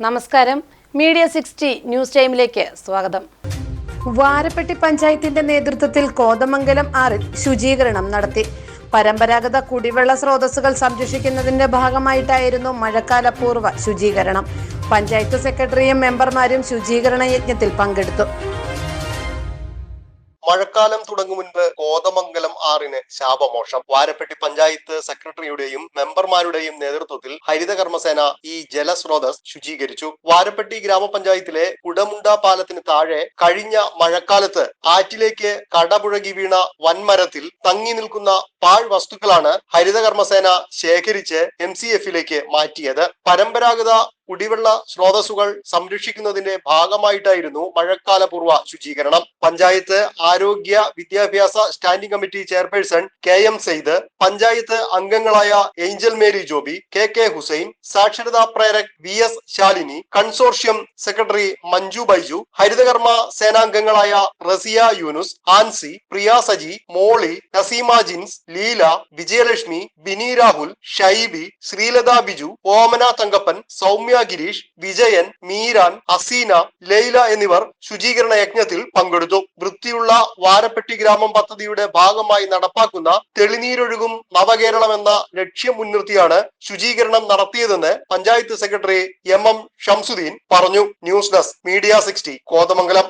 നമസ്കാരം. Media sixty news ടൈമിലേക്ക് സ്വാഗതം. വാരപ്പെട്ടി പഞ്ചായത്തിന്റെ നേതൃത്വത്തിൽ കോതമംഗലം ആറിൽ ശുചീകരണം നടത്തി. പരമ്പരാഗത കുടിവെള്ള സ്രോതസ്സുകൾ സംരക്ഷിക്കുന്നതിന്റെ ഭാഗമായിട്ടായിരുന്നു മഴക്കാല പൂർവ ശുചീകരണം. പഞ്ചായത്ത് സെക്രട്ടറിയും മെമ്പർമാരും ശുചീകരണ യജ്ഞത്തിൽ പങ്കെടുത്തു. മഴക്കാലം തുടങ്ങും മുൻപ് കോതമംഗലം ആറിന് ശാപമോഷം വാരപ്പെട്ടി പഞ്ചായത്ത് സെക്രട്ടറിയുടെയും മെമ്പർമാരുടെയും നേതൃത്വത്തിൽ ഹരിത കർമ്മസേന ഈ ജലസ്രോതസ് ശുചീകരിച്ചു. വാരപ്പെട്ടി ഗ്രാമപഞ്ചായത്തിലെ കുടമുണ്ട പാലത്തിന് താഴെ കഴിഞ്ഞ മഴക്കാലത്ത് ആറ്റിലേക്ക് കടപുഴകി വീണ വൻമരത്തിൽ തങ്ങി നിൽക്കുന്ന പാഴ് വസ്തുക്കളാണ് ഹരിത കർമ്മസേന ശേഖരിച്ച് എം സി എഫിലേക്ക് മാറ്റിയത്. പരമ്പരാഗത കുടിവെള്ള സ്രോതസ്സുകൾ സംരക്ഷിക്കുന്നതിന്റെ ഭാഗമായിട്ടായിരുന്നു മഴക്കാലപൂർവ ശുചീകരണം. പഞ്ചായത്ത് ആരോഗ്യ വിദ്യാഭ്യാസ standing committee chairperson K M Sayed panchayat അംഗങ്ങളായ Angel Mary Joby K K Hussain സാക്ഷരതാ പ്രേരക് V S Shalini consortium secretary Manju Baiju ഹരിതകർമ്മ സേനാംഗങ്ങളായ റസിയ യൂനുസ് ആൻസി പ്രിയ സജി മോളി നസീമ ജിൻസ് ലീല വിജയലക്ഷ്മി ബിനി രാഹുൽ ഷൈബി ശ്രീലത ബിജു ഓമന തങ്കപ്പൻ സൗമ്യ ഗിരീഷ് വിജയൻ മീരാൻ അസീന ലൈല എന്നിവർ ശുചീകരണ യജ്ഞത്തിൽ പങ്കെടുത്തു. വൃത്തിയുള്ള വാരപ്പെട്ടി ഗ്രാമം പദ്ധതിയുടെ ഭാഗമായി നടപ്പാക്കുന്ന തെളിനീരൊഴുകും നവകേരളം എന്ന ലക്ഷ്യം മുൻനിർത്തിയാണ് ശുചീകരണം നടത്തിയതെന്ന് panchayat secretary M M Shamsuddin പറഞ്ഞു. News desk media sixty Kothamangalam.